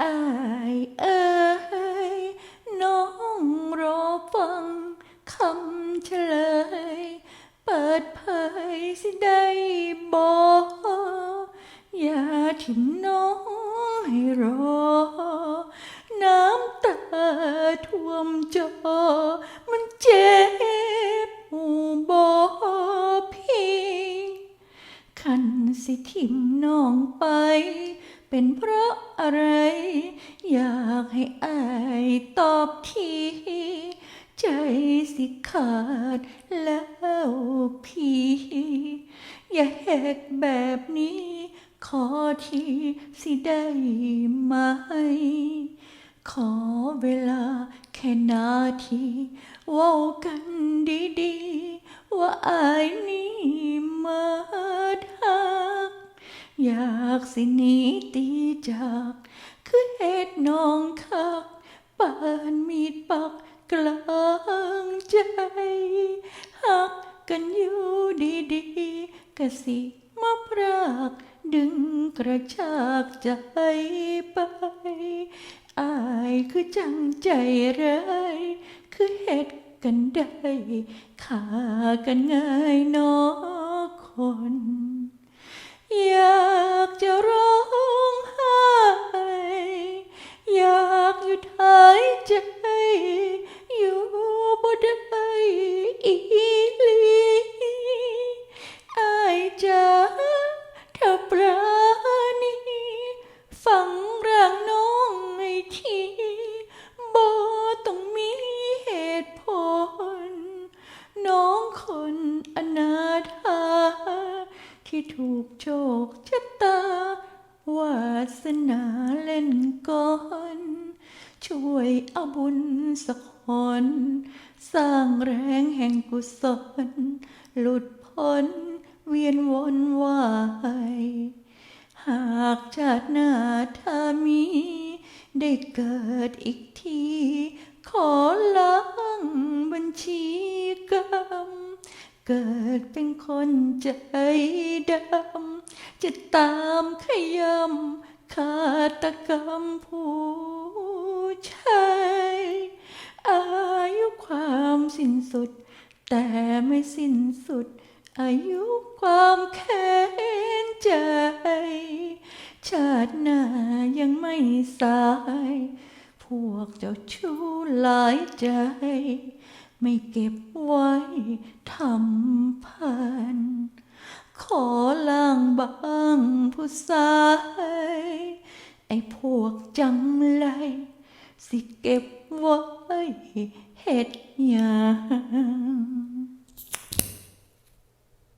อายเอ้ยน้องรอฟังคำเฉลย เปิดเผยสิได้บอกอย่าทิ้งน้องให้รอ น้ำตาท่วมจอ มันเจ็บหูบอพี่ คันสิทิมน้องไป เป็นเพราะอะไร อยากให้อายตอบที ใจสิขาดแล้วพี่ อย่าแหกแบบนี้ ขอทีสิได้ไหม ขอเวลาแค่นาทีว้ากันดีๆ ว่าอายนี่มา อยากสิหนีตีจาก คือเหตุน้องคักปานมีดปักกลางใจ หักกันอยู่ดีๆกะสิมาพรากดึงกระชากใจไป อายคือจังใจร้ายคือเหตุกันได้ขากันง่ายนอคน อยา ถูกโชคชะตาวาสนาเล่นก่อนช่วยเอาบุญสักหนสร้างแรงแห่งกุศล หลุดพ้นเวียนวนวายหากชาติหน้าถ้ามี ได้เกิดอีกที ขอล้างบัญชีกรรม เกิดเป็นคนใจดำจะตามขยำฆาตกรรมผู้ชายอายุความสิ้นสุด แต่ไม่สิ้นสุด อายุความแค้นใจ ชาติหน้ายังไม่สาย พวกเจ้าชู้หลายใจ ไม่เก็บไว้ทำพัน ขอล่างบางผู้สาย ไอ้พวกจังไรสิเก็บไว้เห็ดอยัง